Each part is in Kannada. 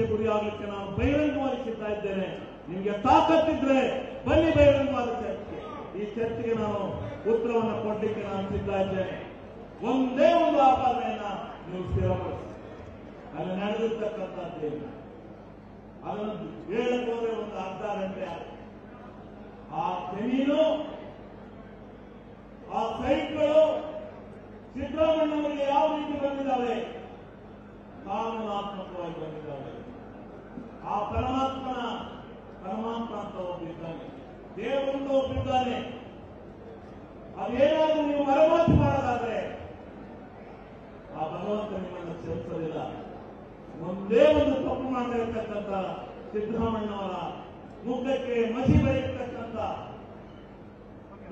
ಶಿಕ್ಷೆಗೆ ಗುರಿಯಾಗಲಿಕ್ಕೆ ನಾನು ಬಹಿರಂಗವಾಗಿ ಸಿಗ್ತಾ ಇದ್ದೇನೆ. ನಿಮಗೆ ತಾಕತ್ತಿದ್ರೆ ಬನ್ನಿ ಬಹಿರಂಗವಾದ ಚರ್ಚೆ ಈ ಚರ್ಚೆಗೆ ನಾನು ಉತ್ತರವನ್ನು ಕೊಡ್ಲಿಕ್ಕೆ ನಾನು ಸಿದ್ಧ ಇದ್ದೇನೆ. ಒಂದೇ ಒಂದು ಆಪಾದನೆಯನ್ನ ನೀವು ಸ್ಥಿರಪಡಿಸಿ ಅಲ್ಲಿ ನಡೆದಿರ್ತಕ್ಕಂಥದ್ದೇನು ಅದನ್ನು ಹೇಳಕ್ ಹೋದ್ರೆ ಒಂದು ಅರ್ಧ ಗಂಟೆ. ಆ ಜಮೀನು ಆ ಸೈಟ್ಗಳು ಸಿದ್ದರಾಮಣ್ಣವರಿಗೆ ಯಾವ ರೀತಿ ಬಂದಿದ್ದಾವೆ? ಕಾನೂನಾತ್ಮಕವಾಗಿ ಬಂದಿದ್ದಾವೆ. ಆ ಪರಮಾತ್ಮನ ಪರಮಾತ್ಮ ಅಂತ ಒಬ್ಬಿದ್ದಾನೆ ದೇವಂತ ಒಬ್ಬಿದ್ದಾನೆ ಅದೇನಾದ್ರೂ ನೀವು ಮರಮಾತಿ ಮಾಡೋದಾದ್ರೆ, ಆ ಭಗವಂತ ನಿಮ್ಮನ್ನು ಸೇರಿಸಲಿಲ್ಲ ಒಂದೇ ಒಂದು ತಪ್ಪು ಮಾಡಿರ್ತಕ್ಕಂಥ ಸಿದ್ದರಾಮಣ್ಣವರ ಮುಖಕ್ಕೆ ಮಸಿ ಬರೆಯತಕ್ಕಂಥ,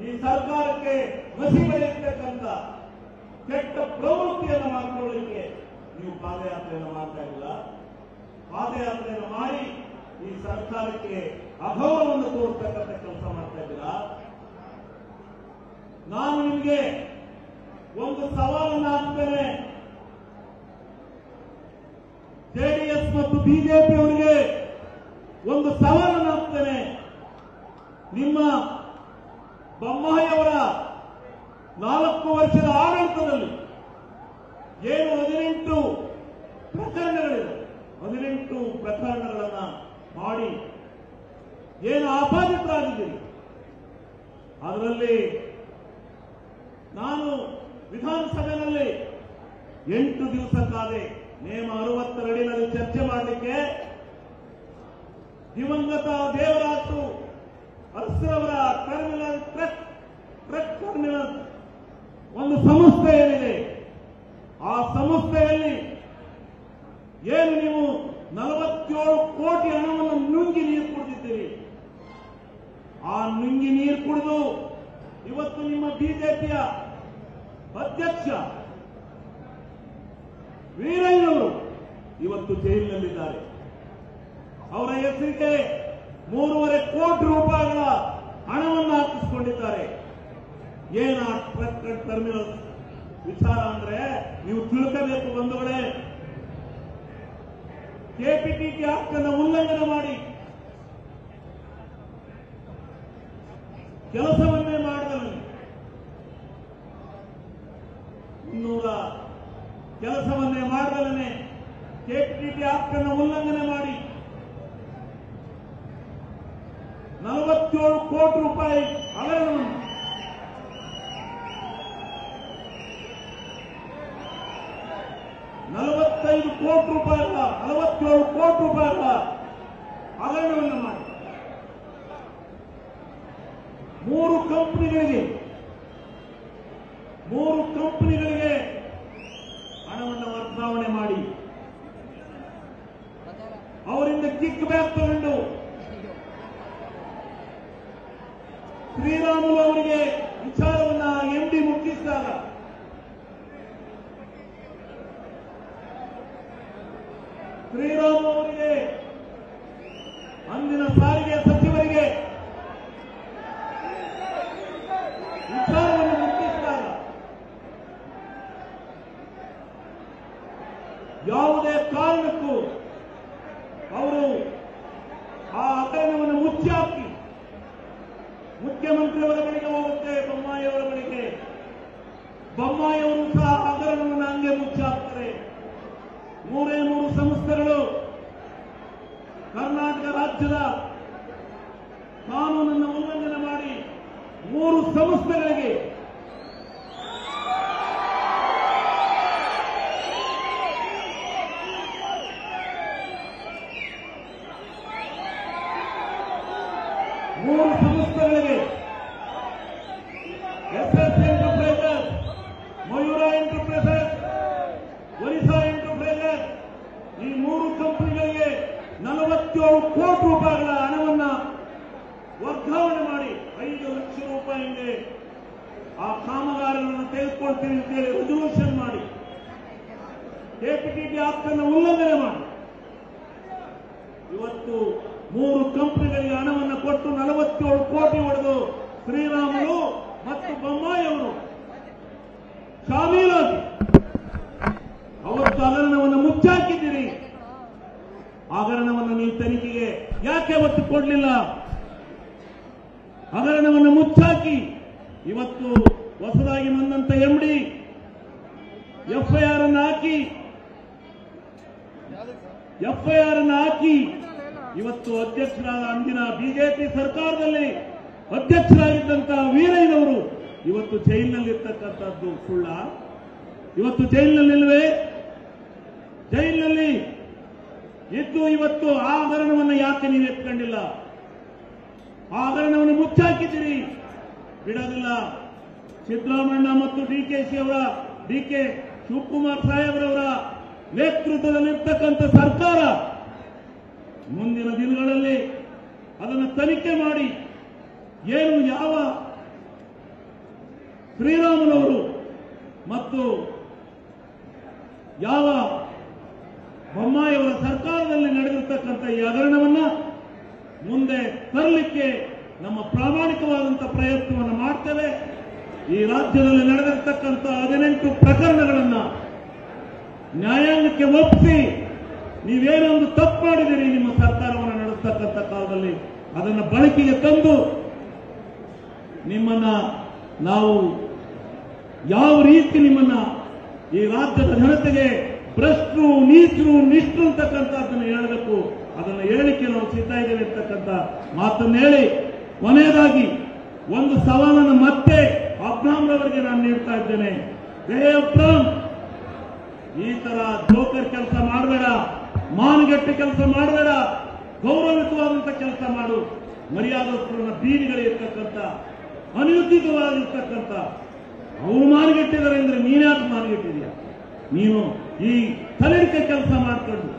ಈ ಸರ್ಕಾರಕ್ಕೆ ಮಸಿ ಬರೆಯತಕ್ಕಂಥ ಕೆಟ್ಟ ಪ್ರವೃತ್ತಿಯನ್ನು ಮಾಡಿಕೊಳ್ಳಲಿಕ್ಕೆ ನೀವು ಪಾದಯಾತ್ರೆಯನ್ನು ಮಾಡ್ತಾ ಇಲ್ಲ ಪಾದಯಾತ್ರೆಯನ್ನು ಮಾಡಿ ಈ ಸರ್ಕಾರಕ್ಕೆ ಅಭಾವವನ್ನು ತೋರ್ತಕ್ಕಂಥ ಕೆಲಸ ಮಾಡ್ತಾ ಇದ್ದೀರಾ? ನಾನು ನಿಮಗೆ ಒಂದು ಸವಾಲನ್ನು ಹಾಕ್ತೇನೆ. ಜೆಡಿಎಸ್ ಮತ್ತು ಬಿಜೆಪಿ ಅವರಿಗೆ ಒಂದು ಸವಾಲನ್ನು ಹಾಕ್ತೇನೆ. ನಿಮ್ಮ ಬೊಮ್ಮಾಯಿಯವರ ನಾಲ್ಕು ವರ್ಷದ ಆಡಳಿತದಲ್ಲಿ ಏನು ಹದಿನೆಂಟು ಪ್ರಕರಣಗಳಿವೆ ಹದಿನೆಂಟು ಪ್ರಕರಣಗಳನ್ನ ಮಾಡಿ ಏನು ಆಪಾದಿತರಾಗಿದ್ದೀರಿ ಅದರಲ್ಲಿ ನಾನು ವಿಧಾನಸಭೆಯಲ್ಲಿ ಎಂಟು ದಿವಸ ಕಾದೆ ನೇಮ ಅರವತ್ತರಡಿನಲ್ಲಿ ಚರ್ಚೆ ಮಾಡಲಿಕ್ಕೆ ದಿವಂಗತ ದೇವರಾಜು ಅರಸರವರ ಟರ್ಮಿನಲ್ ಟ್ರಕ್ ಟ್ರಕ್ ಟರ್ಮಿನಲ್ ಒಂದು ಸಂಸ್ಥೆ ಏನಿದೆ? ಆ ಸಂಸ್ಥೆಯಲ್ಲಿ ಏನು ನೀವು ನಲವತ್ತೇಳು ಕೋಟಿ ಹಣವನ್ನು ನುಂಗಿ ನೀರು ಕುಡಿದಿದ್ದೀರಿ? ಆ ನುಂಗಿ ನೀರು ಕುಡಿದು ಇವತ್ತು ನಿಮ್ಮ ಬಿಜೆಪಿಯ ಅಧ್ಯಕ್ಷ ವೀರಯ್ಯನವರು ಇವತ್ತು ಜೈಲಿನಲ್ಲಿದ್ದಾರೆ. ಅವರ ಹೆಸರಿಗೆ ಮೂರುವರೆ ಕೋಟಿ ರೂಪಾಯಿಗಳ ಹಣವನ್ನು ಹಾಕಿಸಿಕೊಂಡಿದ್ದಾರೆ. ಏನ ಟ್ರಕ್ ಟರ್ಮಿನಲ್ ವಿಚಾರ ಅಂದ್ರೆ ನೀವು ತಿಳ್ಕೋಬೇಕು ಬಂಧುಗಳೇ. ಕೆಪಿಟಿಟಿ ಹಕ್ಕನ್ನು ಉಲ್ಲಂಘನೆ ಮಾಡಿ ಕೆಲಸವನ್ನೇ ಮಾಡಿದವನು. ಇನ್ನೂರ ಕೆಲಸವನ್ನೇ ಮಾಡಿದನೆ ಕೆಪಿಟಿಟಿ ಹಕ್ಕನ್ನು ಉಲ್ಲಂಘನೆ ಮಾಡಿ. ನಲವತ್ತೇಳು ಕೋಟಿ ರೂಪಾಯಿ ಹಗರಣವನ್ನು. ನಲವತ್ತೈದು ಕೋಟಿ ರೂಪಾಯಿ ಅಲ್ಲ, ನಲವತ್ತೇಳು ಕೋಟಿ ರೂಪಾಯಿ ಅಲ್ಲ ಹಗರಣವನ್ನು ಮಾಡಿ ಮೂರು ಕಂಪನಿಗಳಿಗೆ ಮೂರು ಕಂಪನಿಗಳಿಗೆ ಹಣವನ್ನು ವರ್ಗಾವಣೆ ಮಾಡಿ. ಅವರಿಂದ ಕಿಕ್ ಬ್ಯಾಕ್ ತಗೊಂಡು. ಶ್ರೀರಾಮುಲು ವಿಚಾರವನ್ನ ಎಂಡಿ ಮುಟ್ಟಿಸಿದಾಗ ಶ್ರೀರಾಮು ಅವರಿಗೆ ಅಂದಿನ ಸಾರಿಗೆ ಸಚಿವರಿಗೆ ವಿಚಾರವನ್ನು ಮುಟ್ಟಿಸಿದಾಗ ಯಾವುದೇ ಕಾರಣಕ್ಕೂ ಅವರು ಆ ಹಗರಣವನ್ನು ಮುಚ್ಚಿ ಹಾಕಿ ಮುಖ್ಯಮಂತ್ರಿಯವರ ಬಳಿಗೆ ಹೋಗುತ್ತೆ ಬೊಮ್ಮಾಯಿಯವರ ಬಳಿಗೆ ಬೊಮ್ಮಾಯಿಯವರು ಸಹ ಹಗರಣವನ್ನು ಹಂಗೆ ಮುಚ್ಚಾಕ್ತಾರೆ. ಮೂರೇ ಮೂರು ಸಂಸ್ಥೆಗಳು ಕರ್ನಾಟಕ ರಾಜ್ಯದ ಕಾನೂನನ್ನು ಉಲ್ಲಂಘನೆ ಮಾಡಿ ಮೂರು ಸಂಸ್ಥೆಗಳಿಗೆ ಮೂರು ಸಂಸ್ಥೆಗಳಿಗೆ ಎಸ್ಎಸ್ ಆ ಕಾಮಗಾರರನ್ನು ತೆಗೆದುಕೊಳ್ತೀವಿ ಅಂತೇಳಿ ರೆಸೊಲ್ಯೂಷನ್ ಮಾಡಿ. ಕೆಪಿಟಿಪಿ ಆಪ್ತನ್ನು ಉಲ್ಲಂಘನೆ ಮಾಡಿ. ಇವತ್ತು ಮೂರು ಕಂಪನಿಗಳಿಗೆ ಹಣವನ್ನು ಕೊಟ್ಟು ನಲವತ್ತೇಳು ಕೋಟಿ ಹೊಡೆದು ಶ್ರೀರಾಮರು ಮತ್ತು ಬೊಮ್ಮಾಯಿಯವರು ಶಾಮೀಲಾಗಿ ಅವತ್ತು ಹಗರಣವನ್ನು ಮುಚ್ಚಾಕಿದ್ದೀರಿ. ಹಗರಣವನ್ನು ನೀವು ತನಿಖೆಗೆ ಯಾಕೆ ಒತ್ತು ಕೊಡಲಿಲ್ಲ? ಹಗರಣವನ್ನು ಮುಚ್ಚಾಕಿ ಇವತ್ತು ಹೊಸದಾಗಿ ಬಂದಂತ ಎಂಡಿ, ಎಫ್ಐಆರ್ ಅನ್ನು ಹಾಕಿ, ಎಫ್ಐಆರ್ ಅನ್ನು ಹಾಕಿ ಇವತ್ತು ಅಧ್ಯಕ್ಷರಾದ ಅಂದಿನ ಬಿಜೆಪಿ ಸರ್ಕಾರದಲ್ಲಿ ಅಧ್ಯಕ್ಷರಾಗಿದ್ದಂತಹ ವೀರಯ್ಯನವರು ಇವತ್ತು ಜೈಲಿನಲ್ಲಿರ್ತಕ್ಕಂಥದ್ದು ಸುಳ್ಳ. ಇವತ್ತು ಜೈಲಿನಲ್ಲಿಲ್ವೇ ಜೈಲಿನಲ್ಲಿ ಇದ್ದು ಇವತ್ತು ಆ ಹಗರಣವನ್ನು ಯಾಕೆ ನೀವು ಎತ್ಕೊಂಡಿಲ್ಲ? ಆ ಹಗರಣವನ್ನು ಮುಚ್ಚಾಕಿದ್ದೀರಿ? ಬಿಡೋದಿಲ್ಲ. ಸಿದ್ದರಾಮಣ್ಣ ಮತ್ತು ಡಿಕೆಶಿ ಅವರ ಡಿಕೆ ಶಿವಕುಮಾರ್ ಸಾಹೇಬ್ರವರ ನೇತೃತ್ವದಲ್ಲಿರ್ತಕ್ಕಂಥ ಸರ್ಕಾರ ಮುಂದಿನ ದಿನಗಳಲ್ಲಿ ಅದನ್ನು ತನಿಖೆ ಮಾಡಿ ಏನು ಯಾವ ಶ್ರೀರಾಮನವರು ಮತ್ತು ಯಾವ ಬೊಮ್ಮಾಯಿಯವರ ಸರ್ಕಾರದಲ್ಲಿ ನಡೆದಿರ್ತಕ್ಕಂಥ ಈ ಹಗರಣವನ್ನ ಮುಂದೆ ತರಲಿಕ್ಕೆ ನಮ್ಮ ಪ್ರಾಮಾಣಿಕವಾದಂತಹ ಪ್ರಯತ್ನವನ್ನು ಮಾಡ್ತೇವೆ. ಈ ರಾಜ್ಯದಲ್ಲಿ ನಡೆದಿರ್ತಕ್ಕಂಥ ಹದಿನೆಂಟು ಪ್ರಕರಣಗಳನ್ನ ನ್ಯಾಯಾಂಗಕ್ಕೆ ಒಪ್ಪಿಸಿ ನೀವೇನೊಂದು ತಪ್ಪು ಮಾಡಿದಿರಿ ನಿಮ್ಮ ಸರ್ಕಾರವನ್ನು ನಡೆಸ್ತಕ್ಕಂಥ ಕಾಲದಲ್ಲಿ ಅದನ್ನು ಬಳಕೆಗೆ ತಂದು ನಿಮ್ಮನ್ನ ನಾವು ಯಾವ ರೀತಿ ನಿಮ್ಮನ್ನ ಈ ರಾಜ್ಯದ ಜನತೆಗೆ ಭ್ರಷ್ಟರು, ನೀಚರು, ನಿಷ್ಠರು ಅಂತಕ್ಕಂಥದ್ದನ್ನು ಹೇಳಬೇಕು, ಅದನ್ನು ಹೇಳಿಕೆ ನಾವು ಸಿದ್ಧ ಇದ್ದೇವೆ ಅಂತಕ್ಕಂಥ ಮಾತನ್ನು ಹೇಳಿ ಕೊನೆಯದಾಗಿ ಒಂದು ಸವಾಲನ್ನು ಮತ್ತೆ ಅಬ್ರಾಮ್ರವರಿಗೆ ನಾನು ನೀಡ್ತಾ ಇದ್ದೇನೆ. ಜಯ ಅಬ್ರಾಮ್ ಈ ತರ ಜೋಕರ್ ಕೆಲಸ ಮಾಡಬೇಡ, ಮಾನಗೆಟ್ಟ ಕೆಲಸ ಮಾಡಬೇಡ ಗೌರವಿತವಾದಂತ ಕೆಲಸ ಮಾಡು. ಮರ್ಯಾದಸ್ಥರನ್ನ ಬೀದಿಗಳಿರ್ತಕ್ಕಂಥ ಅನಿಯುದ್ಧಿತವಾಗಿರ್ತಕ್ಕಂಥ ಅವರು ಮಾನಗೆಟ್ಟಿದ್ದಾರೆ ಅಂದ್ರೆ ನೀನ್ಯಾಕೆ ಮಾನಗೆಟ್ಟಿದೀಯ ನೀನು ಈ ತಲೆಡಿಕೆ ಕೆಲಸ ಮಾಡ್ಕೊಂಡು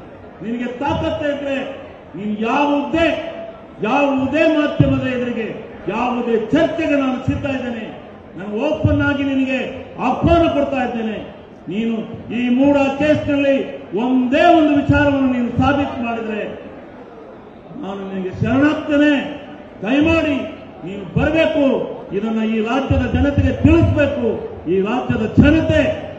ನಿನಗೆ ತಾಕತ್ತೆ ಇದ್ರೆ ನೀನು ಯಾವುದೇ ಯಾವುದೇ ಮಾಧ್ಯಮದ ಎದುರಿಗೆ, ಯಾವುದೇ ಚರ್ಚೆಗೆ ನಾನು ಸಿದ್ಧ ಇದ್ದೇನೆ. ನಾನು ಓಪನ್ ಆಗಿ ನಿನಗೆ ಆಹ್ವಾನ ಕೊಡ್ತಾ ಇದ್ದೇನೆ. ನೀನು ಈ ಮೂಡ ಕೇಸ್ನಲ್ಲಿ ಒಂದೇ ಒಂದು ವಿಚಾರವನ್ನು ನೀನು ಸಾಬೀತು ಮಾಡಿದರೆ ನಾನು ನಿನಗೆ ಶರಣಾಗ್ತೇನೆ. ದಯಮಾಡಿ ನೀನು ಬರಬೇಕು. ಇದನ್ನ ಈ ರಾಜ್ಯದ ಜನತೆಗೆ ತಿಳಿಸಬೇಕು. ಈ ರಾಜ್ಯದ ಜನತೆ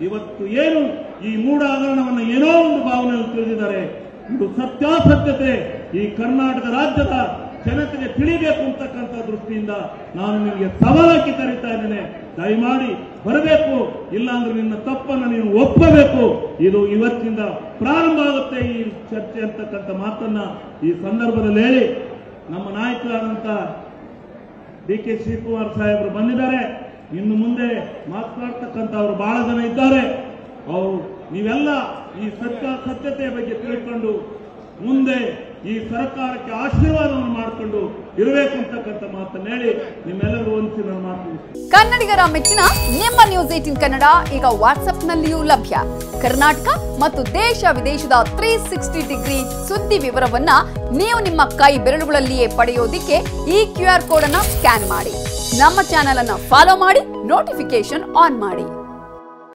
ಇವತ್ತು ಏನು ಈ ಮೂಡ ಹಗರಣವನ್ನು ಏನೋ ಒಂದು ಭಾವನೆಯಲ್ಲಿ ತಿಳಿದಿದ್ದಾರೆ. ಇದು ಸತ್ಯಾಸತ್ಯತೆ. ಈ ಕರ್ನಾಟಕ ರಾಜ್ಯದ ಜನತೆಗೆ ತಿಳಿಬೇಕು ಅಂತಕ್ಕಂಥ ದೃಷ್ಟಿಯಿಂದ ನಾನು ನಿಮಗೆ ಸವಾಲಾಗಿ ಕರೀತಾ ಇದ್ದೇನೆ. ದಯಮಾಡಿ ಬರಬೇಕು, ಇಲ್ಲಾಂದ್ರೆ ನಿನ್ನ ತಪ್ಪನ್ನು ನೀವು ಒಪ್ಪಬೇಕು. ಇದು ಇವತ್ತಿಂದ ಪ್ರಾರಂಭ ಆಗುತ್ತೆ ಈ ಚರ್ಚೆ ಅಂತಕ್ಕಂಥ ಮಾತನ್ನ ಈ ಸಂದರ್ಭದಲ್ಲಿ ಹೇಳಿ. ನಮ್ಮ ನಾಯಕರಾದಂತ ಡಿ ಕೆ ಶಿವಕುಮಾರ್ ಸಾಹೇಬರು ಬಂದಿದ್ದಾರೆ. ಇನ್ನು ಮುಂದೆ ಮಾತನಾಡ್ತಕ್ಕಂಥವ್ರು ಬಹಳ ಜನ ಇದ್ದಾರೆ. ಅವರು ನೀವೆಲ್ಲ ಈ ಸತ್ಯ ಸತ್ಯತೆಯ ಬಗ್ಗೆ ತಿಳ್ಕೊಂಡು ಮುಂದೆ ಈ ಸರ್ಕಾರಕ್ಕೆ ಆಶೀರ್ವಾದವನ್ನು ಮಾಡಿಕೊಂಡು ಇರಬೇಕು ಅಂತಕ್ಕಂಥ ಮಾತನ್ನ ಹೇಳಿ ನಿಮ್ಮೆಲ್ಲರೂ ಒಂದು ನನ್ನ ಮಾತು. ಕನ್ನಡಿಗರ ಮೆಚ್ಚಿನ ನಿಮ್ಮ ನ್ಯೂಸ್ ಏಟಿನ್ ಕನ್ನಡ ಈಗ ವಾಟ್ಸ್ಆಪ್ನಲ್ಲಿಯೂ ಲಭ್ಯ. ಕರ್ನಾಟಕ ಮತ್ತು ದೇಶ ವಿದೇಶದ ತ್ರೀ ಸಿಕ್ಸ್ಟಿ ಡಿಗ್ರಿ ಸುದ್ದಿ ವಿವರವನ್ನ ನೀವು ನಿಮ್ಮ ಕೈ ಬೆರಳುಗಳಲ್ಲಿಯೇ ಪಡೆಯೋದಿಕ್ಕೆ ಈ ಕ್ಯೂ ಆರ್ ಕೋಡ್ ಅನ್ನ ಸ್ಕ್ಯಾನ್ ಮಾಡಿ. ನಮ್ಮ ಚಾನೆಲ್ ಅನ್ನ ಫಾಲೋ ಮಾಡಿ ನೋಟಿಫಿಕೇಶನ್ ಆನ್ ಮಾಡಿ.